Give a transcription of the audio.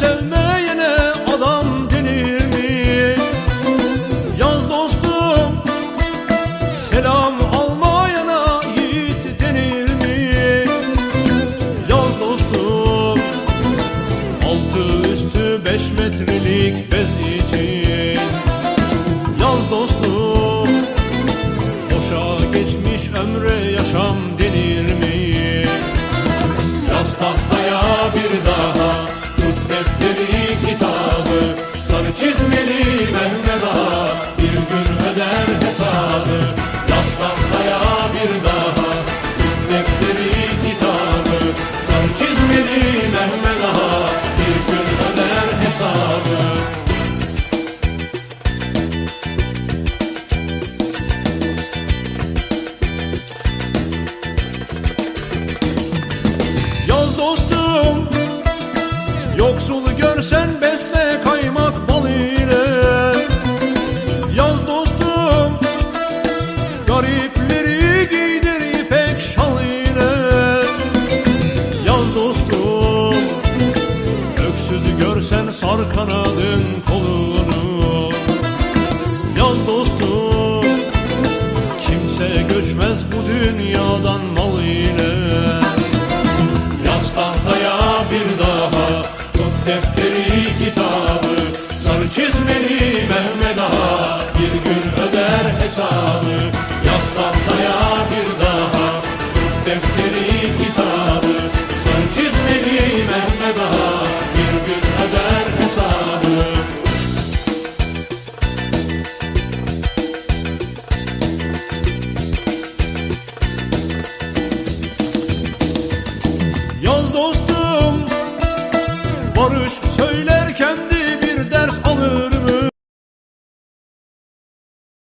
sevmeyene adam denir mi? Yaz dostum selam almayana yiğit denir mi? Yaz dostum altı üstü beş metrelik bez için Yaz dostum boşa geçmiş ömre yaşam denir mi? Yaz tahta Sarı çizmeli Mehmet Ağa. Bir gün öder hesabı. Yaz dostum Yoksulu görsen besle kaymak bal ile. Yaz dostum Garipleri sar kanadın kolunu. Yaz dostum Kimse göçmez bu dünyadan mal ile. Yaz tahtaya bir daha Tut defteri kitabı. Sarı çizmeli Mehmet Ağa Bir gün öder hesabı Barış söyler